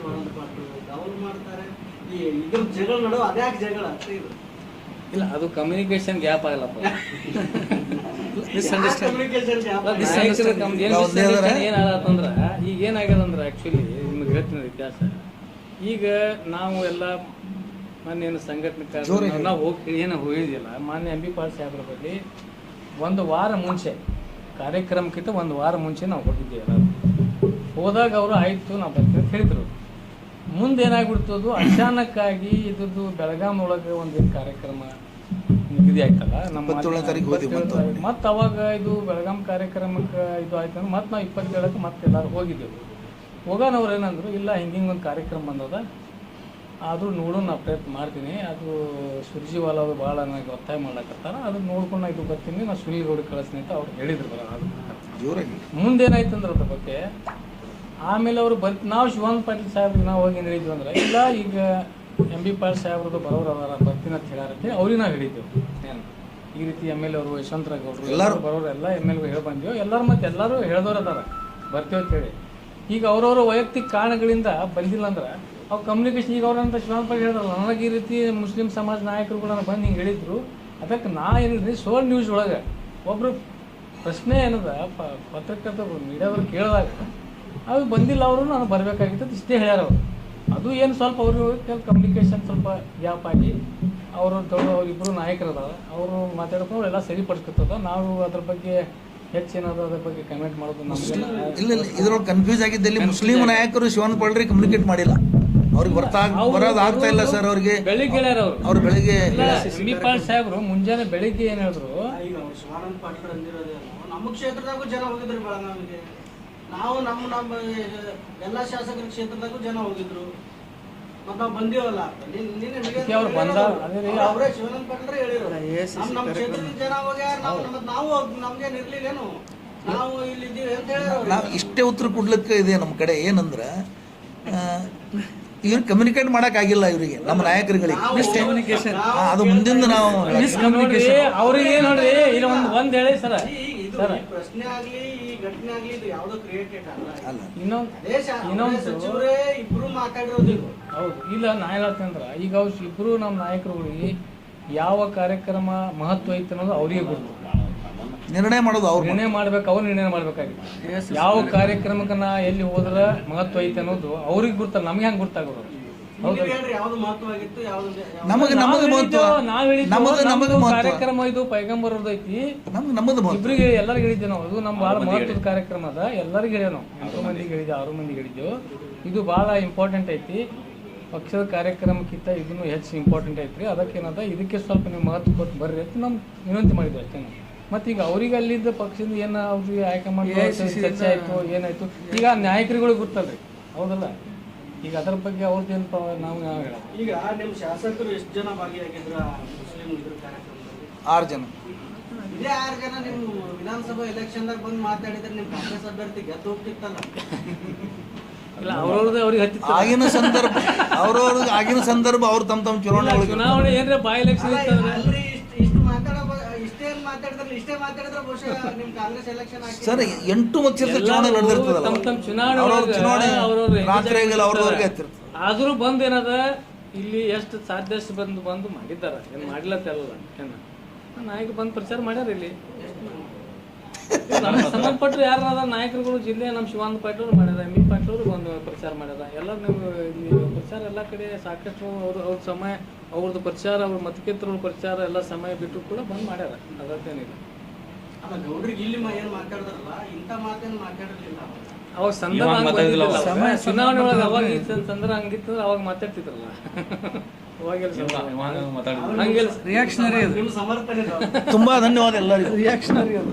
ಶಿವಾನಂದ ಪಾಟೀಲ್ ಅವ್ರು ಮಾಡ್ತಾರೆ. ಈ ಇದ್ರ ಜಗಳ ನಡುವೆ ಅದ್ಯಾಕೆ ಜಗಳ ಅಂತ ಇದು. ಇಲ್ಲ ಅದು ಕಮ್ಯುನಿಕೇಶನ್ ಗ್ಯಾಪ್ ಆಗಲ್ಲಪ್ಪ ಏನಾಗತ್ತಂದ್ರ ಏನ್ ಆಗತ್ತಂದ್ರ ಈಗ ಏನಾಗ್ಯದಂದ್ರ ಆಕ್ಚುಲಿ ನಿಮ್ಗೆ ಹೇಳ್ತೀನಿ ಇತಿಹಾಸ. ಈಗ ನಾವು ಎಲ್ಲ ಮೊನ್ನೆ ಏನು ಸಂಘಟನೆ ನಾವು ಹೋಗಿ ಏನು ಹೋಗಿದ್ದಿಲ್ಲ ಮಾನ್ಯ ಎಂ ಬಿ ಪಾಲ್ ಸಾಹೇಬ್ರ ಬಳಿ ಒಂದು ವಾರ ಮುಂಚೆ ಕಾರ್ಯಕ್ರಮಕ್ಕಿಂತ ಒಂದು ವಾರ ಮುಂಚೆ ನಾವು ಹೋಗಿದ್ದೀವಿ ಎಲ್ಲರೂ. ಹೋದಾಗ ಅವರು ಆಯಿತು ನಾವು ಬರ್ತೀವಿ ಅಂತ ಹೇಳಿದ್ರು. ಮುಂದೆ ಏನಾಗ್ಬಿಡ್ತು ಅದು? ಅಚಾನಕ್ಕಾಗಿ ಇದ್ರದ್ದು ಬೆಳಗಾಂ ಒಳಗೆ ಒಂದು ಕಾರ್ಯಕ್ರಮ ನಿಗದಿ ಆಯ್ತಲ್ಲ ನಮ್ಮ ಮತ್ತೆ ಅವಾಗ ಇದು ಬೆಳಗಾಂ ಕಾರ್ಯಕ್ರಮಕ್ಕೆ ಇದು ಆಯ್ತು ಅಂದ್ರೆ ಮತ್ತೆ ನಾವು ಇಪ್ಪತ್ತೇಳಕ್ಕೆ ಮತ್ತೆ ಎಲ್ಲರೂ ಹೋಗಿದ್ದೆವು. ಹೋಗೋನವ್ರು ಏನಂದ್ರು ಇಲ್ಲ ಹಿಂಗೆ ಹಿಂಗೆ ಒಂದು ಕಾರ್ಯಕ್ರಮ ಬಂದದ. ಆದರೂ ನೋಡೋಣ ನಾ ಪ್ರಯತ್ನ ಮಾಡ್ತೀನಿ. ಅದು ಸುರ್ಜಿವಾಲ ಅವರು ಭಾಳ ನನಗೆ ಒತ್ತಾಯ ಮಾಡಕತ್ತಾರ. ಅದನ್ನ ನೋಡ್ಕೊಂಡು ನಾ ಇದು ಬರ್ತೀನಿ. ನಾನು ಸುನಿಲ್ ಗೌಡ ಕಳಿಸ್ತೀನಿ ಅಂತ ಅವ್ರು ಹೇಳಿದ್ರು. ಅದು ಮುಂದೆ ಮುಂದೇನಾಯ್ತು ಅಂದ್ರೆ ಅದ್ರ ಬಗ್ಗೆ ಆಮೇಲೆ ಅವರು ಬರ್ ನಾವು ಶಿವಾನಂದ ಪಾಟೀಲ್ ಸಾಹೇಬ್ರಿಗೆ ನಾವು ಹೋಗಿ ಹಿಡಿದ್ವಿ ಅಂದ್ರೆ ಇಲ್ಲ ಈಗ ಎಂ ಬಿ ಪಾಟೀಲ್ ಸಾಹೇಬ್ರದ್ದು ಬರೋರು ಅದಾರ ಬರ್ತೀನಿ ಅಂತ ಹೇಳಾರಂತೆ ಅವ್ರಿಗೆ ನಾವು ಹೇಳಿದ್ದೆವು ಏನು? ಈ ರೀತಿ ಎಂ ಎಲ್ ಅವರು ಯಶವಂತರಾವ್ ಅವರು ಎಲ್ಲರೂ? ಬರೋರು ಎಲ್ಲ ಎಂ ಎಲ್ ಹೇಳಿ ಬಂದೀವಿ. ಎಲ್ಲರೂ ಮತ್ತೆ ಎಲ್ಲರೂ ಹೇಳ್ದವ್ರು ಅದಾರ. ಬರ್ತೇವೆ ಅಂತ ಹೇಳಿ. ಈಗ ಅವ್ರವ್ರ ವೈಯಕ್ತಿಕ ಕಾರಣಗಳಿಂದ ಬಂದಿಲ್ಲ ಅಂದ್ರೆ ಅವ್ರು ಕಮ್ಯುನಿಕೇಶನ್ ಈಗ ಅವ್ರಂತ ಶಿವಾನಂದ ಪಾಟೀಲ್ ಹೇಳಿದ್ರಲ್ಲ ನನಗೆ ಈ ರೀತಿ ಮುಸ್ಲಿಂ ಸಮಾಜ ನಾಯಕರು ಕೂಡ ಬಂದು ಹಿಂಗೆ ಹೇಳಿದ್ರು. ಅದಕ್ಕೆ ನಾ ಏನಿದ್ರಿ ಸೋಲ್ ನ್ಯೂಸ್ ಒಳಗೆ ಒಬ್ರು ಪ್ರಶ್ನೆ ಏನದ ಪತ್ರಕರ್ತರು ಮೀಡಿಯಾದವ್ರು ಕೇಳಿದಾಗ ಅದು ಬಂದಿಲ್ಲ ಅವರು ನಾನು ಬರಬೇಕಾಗಿತ್ತು ಅಂತ ಇಷ್ಟೇ ಹೇಳ್ಯಾರ ಅವರು. ಅದು ಏನು ಸ್ವಲ್ಪ ಅವರು ಕೆಲವು ಕಮ್ಯುನಿಕೇಶನ್ ಸ್ವಲ್ಪ ಗ್ಯಾಪ್ ಆಗಿ ಅವರು ದೊಡ್ಡ ಇಬ್ಬರು ನಾಯಕರದ ಅವರು ಮಾತಾಡ್ಕೊಂಡು ಎಲ್ಲ ಸರಿಪಡಿಸ್ಕೊತದ. ನಾವು ಅದ್ರ ಬಗ್ಗೆ ಹೆಚ್ಚಿನದು ಅದ್ರ ಬಗ್ಗೆ ಕಮೆಂಟ್ ಮಾಡೋದು ನಮ್ಗೆ ಇಲ್ಲ ಇಲ್ಲ ಇದ್ರೊಳಗೆ ಕನ್ಫ್ಯೂಸ್ ಆಗಿದ್ದಲ್ಲಿ ಮುಸ್ಲಿಂ ನಾಯಕರು ಶಿವನ್ ಪಳ್ರಿ ಕಮ್ಯುನಿಕೇಟ್ ಮಾಡಿಲ್ಲ. ಅವ್ರಿಗೆ ಬರ್ತಾ ಬರೋದು ಆಗ್ತಾ ಇಲ್ಲ ಸರ್ ಅವ್ರಿಗೆ. ಬೆಳಿಗ್ಗೆ ಹೇಳ್ಯಾರ ಅವರು. ಅವ್ರು ಬೆಳಿಗ್ಗೆ ಸಿಮಿಪಾಲ್ ಸಾಹೇಬ್ರು ಮುಂಜಾನೆ ಬೆಳಿಗ್ಗೆ ಏನು ಹೇಳಿದ್ರು ಅವ್ರು ನಮ್ಮ ಕ್ಷೇತ್ರದಾಗೂ ಜನ ಹೋಗಿದ್ರು ಬೆಳಗಾವಿಗೆ ನಾವು ನಮ್ಮ ನಮ್ಮ ಎಲ್ಲ ಶಾಸಕರ ಕ್ಷೇತ್ರದಾಗೂ ಜನ ಹೋಗಿದ್ರು. ಮತ್ತೆ ನಾವು ಬಂದೀವಲ್ಲ ಅವ್ರು ಬಂದ ಅದೇ ಅವರೇ ಶಿವಾನಂದ ಪಾಟೀಲ್ ಹೇಳಿದ್ರು ನಮ್ಮ ನಮ್ಮ ಕ್ಷೇತ್ರದ ಜನ ಹೋಗ್ಯಾರ ನಾವು ನಮ್ಗೇನು ನಾವು ನಮ್ಗೇನ್ ಇರ್ಲಿಲ್ಲೇನು ನಾವು ಇಲ್ಲಿ ಇದ್ದೀವಿ ಅಂತ ಹೇಳಿದ್ರು ನಾವು ಇಷ್ಟೇ ಉತ್ತರ ಕೊಡ್ಲಿಕ್ಕೆ ಇದೆ ನಮ್ಮ ಕಡೆ. ಏನಂದ್ರೆ ಇವ್ರು ಕಮ್ಯುನಿಕೇಟ್ ಮಾಡೋಕ್ಕಾಗಿಲ್ಲ ಇವರಿಗೆ ನಮ್ಮ ನಾಯಕರುಗಳಿಗೆ. ಕಮ್ಯುನಿಕೇಶನ್ ಅದು ಮುಂದಿಂದ ನಾವು ನೋಡ್ರಿ ಅವ್ರಿಗೆ ನೋಡ್ರಿ ಇಲ್ಲ ಒಂದ್ ಒಂದ್ ಹೇಳಿ ಸರ. ಈ ಪ್ರಶ್ನೆ ಆಗ್ಲಿ ಈ ಘಟನೆ ಆಗ್ಲಿ ಇದು ಯಾವ್ದೋ ಕ್ರಿಯೇಟೆಡ್ ಅಲ್ಲ ಅಲ್ಲ. ಇನ್ನೊಂದ್ ಸಚಿವರೇ ಇಬ್ರು ಮಾತಾಡಿರೋದು ಹೌದು. ಇಲ್ಲ ನಾ ಹೇಳತ್ತಂದ್ರ ಈಗ ಅವ್ರು ಇಬ್ರು ನಮ್ಮ ನಾಯಕರುಗಳಿಗೆ ಯಾವ ಕಾರ್ಯಕ್ರಮ ಮಹತ್ವ ಐತೆ ಅನ್ನೋದು ಅವ್ರಿಗೆ ಗೊತ್ತು. ನಿರ್ಣಯ ಮಾಡೋದು ಅವ್ರು ನಿರ್ಣಯ ಮಾಡ್ಬೇಕು ಅವ್ರು ನಿರ್ಣಯ ಮಾಡ್ಬೇಕಾಗಿತ್ತು. ಯಾವ ಕಾರ್ಯಕ್ರಮಕ್ಕೆ ನಾ ಎಲ್ಲಿ ಹೋದ್ರ ಮಹತ್ವ ಐತೆ ಅನ್ನೋದು ಅವ್ರಿಗೆ ಗುರ್ತ ನಮ್ಗೆ ಹೆಂಗ್ ಗುರ್ತಾಗೋದು ನಮಗೆ ನಮಗೆ ಮಹತ್ವ ನಾವ್ ನಮಗೆ ನಮಗೆ ಕಾರ್ಯಕ್ರಮ ಇದು ಪೈಗಂಬರದ್ದು ಐತಿ. ನಮ್ಗೆ ನಮ್ಮದು ಇಬ್ರಿಗೆ ಎಲ್ಲರಿಗೂ ಹೇಳಿದ್ದೆ ನಾವು. ಇದು ನಮ್ಮ ಬಹಳ ಮಹತ್ವದ ಕಾರ್ಯಕ್ರಮ ಅದ. ಎಲ್ಲರಿಗೂ ಹೇಳ್ಯಾವ ನಾವು. ಆರು ಮಂದಿಗೆ. ಹೇಳಿದ್ದೆ ಆರು ಮಂದಿಗೆ ಹೇಳಿದ್ದೆವು ಇದು ಬಹಳ ಇಂಪಾರ್ಟೆಂಟ್ ಐತಿ. ಪಕ್ಷದ ಕಾರ್ಯಕ್ರಮಕ್ಕಿಂತ ಇದನ್ನು ಹೆಚ್ಚು ಇಂಪಾರ್ಟೆಂಟ್ ಐತ್ರಿ. ಅದಕ್ಕೇನದ? ಇದಕ್ಕೆ ಸ್ವಲ್ಪ ನೀವು ಮಹತ್ವ ಕೊಟ್ಟು ಬರ್ರಿ ಅಂತ ನಮ್ ವಿನಂತಿ ಮಾಡಿದ್ವಿ ಅಷ್ಟೇ ನಾವು. ಮತ್ತೆ ಈಗ ಅವ್ರಿಗೆ ಅಲ್ಲಿದ್ದ ಪಕ್ಷದಿಂದ ಏನು ಅವ್ರಿಗೆ ಮಾಡಿ ಚರ್ಚೆ ಆಯ್ತು ಏನಾಯ್ತು? ಈಗ ನಾಯಕರುಗಳಿಗೆ ಗೊತ್ತಲ್ರಿ. ಹೌದಲ್ಲ? ಈಗ ಅದ್ರ ಬಗ್ಗೆ ಅವ್ರದ್ದು ಏನು ನಾವು ನಾವು ಹೇಳೋದು? ಈಗ ನಿಮ್ಮ ಶಾಸಕರು ಎಷ್ಟು ಜನ ಭಾಗಿಯಾಗಿದ್ರು ಮುಸ್ಲಿಂ ಇದ್ರ ಕಾರ್ಯಕ್ರಮದಲ್ಲಿ? ಆರು ಜನ. ಇದೇ ಆರು ಜನ ನಿಮ್ಮ ವಿಧಾನಸಭಾ ಎಲೆಕ್ಷನ್ ದಾಗ ಬಂದು ಮಾತಾಡಿದ್ರೆ ನಿಮ್ಮ ಕಾಂಗ್ರೆಸ್ ಅಭ್ಯರ್ಥಿ ಗೆದ್ದು ಹೋಗ್ತಿತ್ತಲ್ಲ? ಇಲ್ಲ ಅವ್ರವ್ರದ್ದು ಅವ್ರಿಗೆ ಹತ್ತಿತ್ತು. ಆಗಿನ ಸಂದರ್ಭ ಅವ್ರವ್ರ ಆಗಿನ ಸಂದರ್ಭ ಅವ್ರು ತಮ್ಮ ತಮ್ಮ ಚುನಾವಣೆ ಚುನಾವಣೆ ಏನ್ರ ಬಾಯ್ ಎಲೆಕ್ಷನ್ ಇತ್ತಂದ್ರೆ. ಸರ್ ಎಂಟು ಚುನಾವಣೆ ನಡೆದಿರ್ತದಲ್ಲ ತಮ್ಮ ತಮ್ಮ ಚುನಾವಣೆ ಅವ್ರವ್ರ ಒಳಗ ಚುನಾವಣೆ ಅವ್ರವ್ರ ರಾತ್ರಿ ಹೆಂಗ್ ಆಗಿಲ್ಲ ಅವ್ರದವ್ರಿಗೆ ಇರ್ತಾರೆ. ಹತ್ತಿರ್ತದೆ ಆದ್ರೂ ಬಂದ್ ಏನದ ಇಲ್ಲಿ ಎಷ್ಟು ಸಾಧ್ಯಷ್ಟು ಬಂದು ಬಂದು ಮಾಡಿದ್ದಾರೆ ಏನ್ ಮಾಡ್ಲತ್ತಲ್ಲ ಏನ ನಾಯಕ ಬಂದ್ ಪ್ರಚಾರ ಮಾಡ್ಯಾರ ಇಲ್ಲಿ. ನಮ್ಗೆ ಸಂಬಂಧಪಟ್ಟರು ಯಾರು ಅದ ನಾಯಕರುಗಳು ಜಿಲ್ಲೆ ನಮ್ಮ ಶಿವಾನಂದ ಪಾಟೀಲ್ ಅವ್ರು ಮಾಡ್ಯಾರ ಎಂ ಬಿ ಪಾಟೀಲ್ ಅವರು ಒಂದು ಪ್ರಚಾರ ಮಾಡ್ಯಾರ. ಎಲ್ಲ ನೀವು ಇಲ್ಲಿ ಪ್ರಚಾರ ಎಲ್ಲ ಕಡೆ ಸಾಕಷ್ಟು ಅವ್ರ ಅವ್ರ ಸಮಯ ಅವ್ರದ್ದು ಪ್ರಚಾರ ಅವ್ರ ಮತಕೇತರ ಪ್ರಚಾರ ಎಲ್ಲ ಸಮಯ ಬಿಟ್ಟು ಕೂಡ ಬಂದ್ ಮಾಡ್ಯಾರ. ಅದಕ್ಕೇನಿಲ್ಲ ಅಲ್ಲ ಗೌಡ್ರಿಗೆ ಇಲ್ಲಿ ಮ- ಏನ್ ಮಾತಾಡಿದ್ರಲ್ಲ ಇಂಥ ಮಾತೇನು ಮಾತಾಡಿರ್ಲಿಲ್ಲ ಅವ್ರು. ಅವಾಗ ಸಂದರ್ಭ. ಚುನಾವಣೆ ಒಳಗೆ ಅವಾಗ ಈ ಸಂದರ್ಭ ಹಂಗಿತ್ತು ಅವಾಗ ಮಾತಾಡ್ತಿದ್ರಲ್ಲ. ತುಂಬಾ ಧನ್ಯವಾದ ಎಲ್ಲರಿಗೂ. ರಿಯಾಕ್ಷನರಿ ಅದು.